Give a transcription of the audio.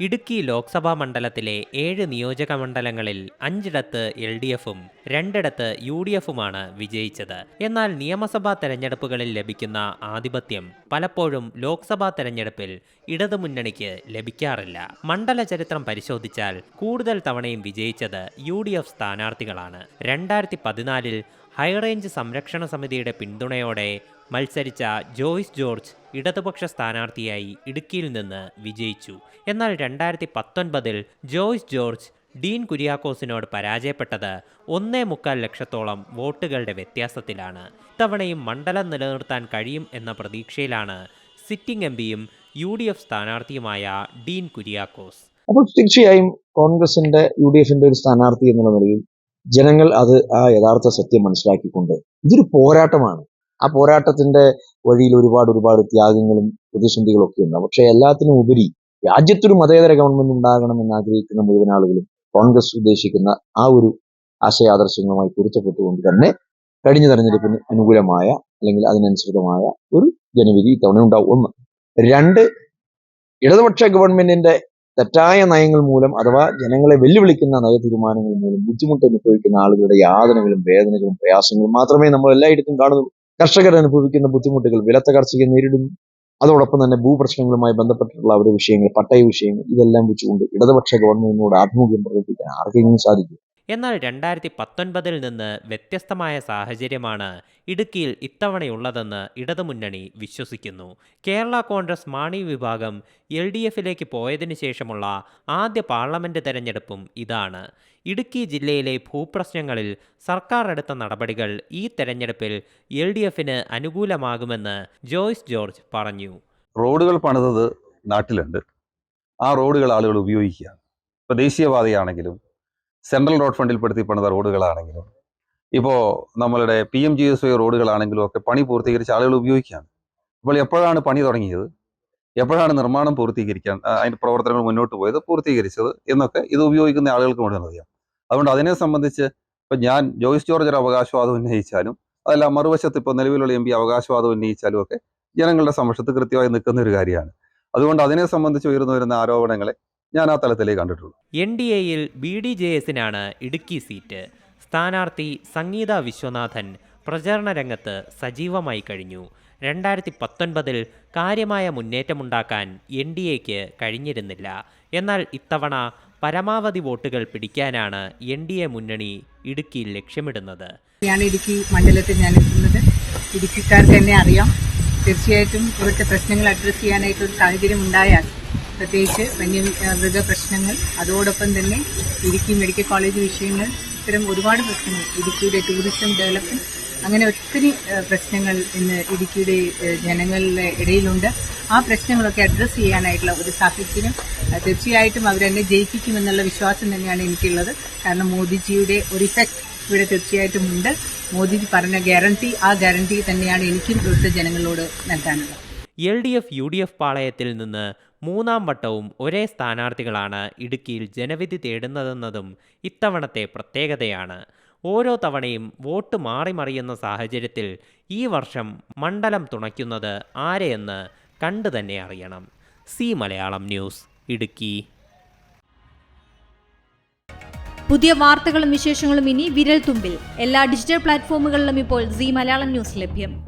ഇടുക്കി ലോക്സഭാ മണ്ഡലത്തിലെ ഏഴ് നിയോജക മണ്ഡലങ്ങളിൽ അഞ്ചിടത്ത് എൽ ഡി എഫും രണ്ടിടത്ത് യു ഡി എഫുമാണ് വിജയിച്ചത്. എന്നാൽ നിയമസഭാ തെരഞ്ഞെടുപ്പുകളിൽ ലഭിക്കുന്ന ആധിപത്യം പലപ്പോഴും ലോക്സഭാ തെരഞ്ഞെടുപ്പിൽ ഇടതുമുന്നണിക്ക് ലഭിക്കാറില്ല. മണ്ഡല ചരിത്രം പരിശോധിച്ചാൽ കൂടുതൽ തവണയും വിജയിച്ചത് യു ഡി എഫ് സ്ഥാനാർത്ഥികളാണ്. രണ്ടായിരത്തി പതിനാലിൽ ഹൈറേഞ്ച് സംരക്ഷണ സമിതിയുടെ പിന്തുണയോടെ മത്സരിച്ച ജോയ്സ് ജോർജ് ഇടതുപക്ഷ സ്ഥാനാർത്ഥിയായി ഇടുക്കിയിൽ നിന്ന് വിജയിച്ചു. എന്നാൽ രണ്ടായിരത്തി പത്തൊൻപതിൽ ജോയ്സ് ജോർജ് ഡീൻ കുര്യാക്കോസിനോട് പരാജയപ്പെട്ടത് ഒന്നേ മുക്കാൽ ലക്ഷത്തോളം വോട്ടുകളുടെ വ്യത്യാസത്തിലാണ്. ഇത്തവണയും മണ്ഡലം നിലനിർത്താൻ കഴിയും എന്ന പ്രതീക്ഷയിലാണ് സിറ്റിംഗ് എം പിയും യു ഡി എഫ് സ്ഥാനാർത്ഥിയുമായ ഡീൻ കുര്യാക്കോസ്. അപ്പോൾ തീർച്ചയായും കോൺഗ്രസിന്റെ യു ഡി എഫിന്റെ ഒരു സ്ഥാനാർത്ഥി എന്നുള്ള നിലയിൽ ജനങ്ങൾ അത് ആ യഥാർത്ഥ സത്യം മനസ്സിലാക്കിക്കൊണ്ട് ഇതൊരു പോരാട്ടമാണ്. ആ പോരാട്ടത്തിന്റെ വഴിയിൽ ഒരുപാട് ഒരുപാട് ത്യാഗങ്ങളും പ്രതിസന്ധികളും ഒക്കെ ഉണ്ട് പക്ഷെ എല്ലാത്തിനും ഉപരി രാജ്യത്തൊരു മതേതര ഗവൺമെന്റ് ഉണ്ടാകണമെന്ന് ആഗ്രഹിക്കുന്ന മുഴുവൻ ആളുകളും കോൺഗ്രസ് ഉദ്ദേശിക്കുന്ന ആ ഒരു ആശയാദർശങ്ങളുമായി പൊരുത്തപ്പെട്ടുകൊണ്ട് തന്നെ കഴിഞ്ഞ തെരഞ്ഞെടുപ്പിന് അനുകൂലമായ അല്ലെങ്കിൽ അതിനനുസൃതമായ ഒരു ജനവിധി ഇത്തവണ ഉണ്ടാവും. ഒന്ന്. രണ്ട് ഇടതുപക്ഷ ഗവൺമെന്റിന്റെ തെറ്റായ നയങ്ങൾ മൂലം അഥവാ ജനങ്ങളെ വെല്ലുവിളിക്കുന്ന നയ തീരുമാനങ്ങൾ മൂലം ബുദ്ധിമുട്ട് അനുഭവിക്കുന്ന ആളുകളുടെ യാതനകളും വേദനകളും പ്രയാസങ്ങളും മാത്രമേ നമ്മൾ എല്ലായിടത്തും കാണുന്നുള്ളൂ. കർഷകർ അനുഭവിക്കുന്ന ബുദ്ധിമുട്ടുകൾ വിലത്തകർച്ചയെ നേരിടുന്നു അതോടൊപ്പം തന്നെ ഭൂപ്രശ്നങ്ങളുമായി ബന്ധപ്പെട്ടിട്ടുള്ള അവരുടെ വിഷയങ്ങൾ പട്ടയ വിഷയങ്ങൾ ഇതെല്ലാം വെച്ചുകൊണ്ട് ഇടതുപക്ഷ ഗവൺമെന്റിനോട് ആഭിമുഖ്യം പ്രകടിപ്പിക്കാൻ ആർക്കെങ്കിലും സാധിക്കും എന്നാൽ രണ്ടായിരത്തി പത്തൊൻപതിൽ നിന്ന് വ്യത്യസ്തമായ സാഹചര്യമാണ് ഇടുക്കിയിൽ ഇത്തവണയുള്ളതെന്ന് ഇടതുമുന്നണി വിശ്വസിക്കുന്നു. കേരള കോൺഗ്രസ് മാണി വിഭാഗം എൽ ഡി എഫിലേക്ക് പോയതിനു ശേഷമുള്ള ആദ്യ പാർലമെന്റ് തെരഞ്ഞെടുപ്പും ഇതാണ്. ഇടുക്കി ജില്ലയിലെ ഭൂപ്രശ്നങ്ങളിൽ സർക്കാർ എടുത്ത നടപടികൾ ഈ തെരഞ്ഞെടുപ്പിൽ എൽ ഡി എഫിന് അനുകൂലമാകുമെന്ന് ജോയ്സ് ജോർജ് പറഞ്ഞു. റോഡുകൾ പണിതത് നാട്ടിലുണ്ട്. ആ റോഡുകൾ ആളുകൾ ഉപയോഗിക്കുക ഇപ്പോൾ ദേശീയപാതയാണെങ്കിലും സെൻട്രൽ റോഡ് ഫണ്ടിൽ പണിത റോഡുകളാണെങ്കിലും ഇപ്പോൾ നമ്മളുടെ P M G S Y റോഡുകളാണെങ്കിലും ഒക്കെ പണി പൂർത്തീകരിച്ച് ആളുകൾ ഉപയോഗിക്കുകയാണ്. അപ്പോൾ എപ്പോഴാണ് പണി തുടങ്ങിയത്? എപ്പോഴാണ് നിർമ്മാണം പൂർത്തീകരിക്കാൻ അതിന്റെ പ്രവർത്തനങ്ങൾ മുന്നോട്ട് പോയത് പൂർത്തീകരിച്ചത് എന്നൊക്കെ ഇത് ഉപയോഗിക്കുന്ന ആളുകൾക്ക് മുഴുവൻ അറിയാം. അതുകൊണ്ട് അതിനെ സംബന്ധിച്ച് ഇപ്പം ഞാൻ ജോയിസ് ജോർജ് ഒരു അവകാശവാദം ഉന്നയിച്ചാലും അതല്ല മറുവശത്ത് ഇപ്പോൾ നിലവിലുള്ള എം പി അവകാശവാദം ഉന്നയിച്ചാലും ഒക്കെ ജനങ്ങളുടെ സമക്ഷത്ത് കൃത്യമായി നിൽക്കുന്ന ഒരു കാര്യമാണ്. അതുകൊണ്ട് അതിനെ സംബന്ധിച്ച് ഉയർന്നു വരുന്ന ആരോപണങ്ങളെ ഞാൻ ആ തലത്തിലേ കണ്ടിട്ടുള്ളൂ. എൻ ഡി എയിൽ ബി ഡി ജെ എസിനാണ് ഇടുക്കി സീറ്റ്. സ്ഥാനാർത്ഥി സംഗീത വിശ്വനാഥൻ പ്രചരണ രംഗത്ത് സജീവമായി കഴിഞ്ഞു. രണ്ടായിരത്തി പത്തൊൻപതിൽ കാര്യമായ മുന്നേറ്റമുണ്ടാക്കാൻ എൻ ഡി എക്ക് കഴിഞ്ഞിരുന്നില്ല. എന്നാൽ ഇത്തവണ പരമാവധി വോട്ടുകൾ പിടിക്കാനാണ് എൻ ഡി എ മുന്നണി ഇടുക്കിയിൽ ലക്ഷ്യമിടുന്നത്. ഞാൻ ഇടുക്കി മണ്ഡലത്തിൽ ഞാൻ എത്തുന്നത് ഇടുക്കിക്കാർക്ക് എന്നെ അറിയാം. തീർച്ചയായിട്ടും ഇവിടുത്തെ പ്രശ്നങ്ങൾ അഡ്രസ്സ് ചെയ്യാനായിട്ടൊരു സാഹചര്യം ഉണ്ടായാൽ പ്രത്യേകിച്ച് വന്യമൃഗ പ്രശ്നങ്ങൾ അതോടൊപ്പം തന്നെ ഇടുക്കി മെഡിക്കൽ കോളേജ് വിഷയങ്ങൾ ഇത്തരം ഒരുപാട് പ്രശ്നങ്ങൾ ഇടുക്കിയുടെ ടൂറിസം ഡെവലപ്മെന്റ് അങ്ങനെ ഒത്തിരി പ്രശ്നങ്ങൾ ഇന്ന് ഇടുക്കിയുടെ ജനങ്ങളുടെ ഇടയിലുണ്ട്. ആ പ്രശ്നങ്ങളൊക്കെ അഡ്രസ്സ് ചെയ്യാനായിട്ടുള്ള ഒരു സാഹചര്യം തീർച്ചയായിട്ടും അവരെന്നെ ജയിപ്പിക്കുമെന്നുള്ള വിശ്വാസം തന്നെയാണ് എനിക്കുള്ളത്. കാരണം മോദിജിയുടെ ഒരു ഇഫക്റ്റ് ഇവിടെ തീർച്ചയായിട്ടും ഉണ്ട്. മോദിജി പറഞ്ഞ ഗ്യാരണ്ടി ആ ഗ്യാരണ്ടി തന്നെയാണ് എനിക്കും ഇവിടുത്തെ ജനങ്ങളോട് നൽകാനുള്ളത്. L D F U D F പാളയത്തിൽ നിന്ന് മൂന്നാം വട്ടവും ഒരേ സ്ഥാനാർത്ഥികളാണ് ഇടുക്കിയിൽ ജനവിധി തേടുന്നതെന്നതും ഇത്തവണത്തെ പ്രത്യേകതയാണ്. ഓരോ തവണയും വോട്ട് മാറി മറിയുന്ന സാഹചര്യത്തിൽ ഈ വർഷം മണ്ഡലം തുണയ്ക്കുന്നത് ആരെയെന്ന് കണ്ടു തന്നെ അറിയണം. C Malayalam news Idukki. പുതിയ വാർത്തകളും വിശേഷങ്ങളും ഇനി വിരൽ തുമ്പിൽ എല്ലാ ഡിജിറ്റൽ പ്ലാറ്റ്ഫോമുകളിലും ഇപ്പോൾ സി മലയാളം ന്യൂസ് ലഭ്യം.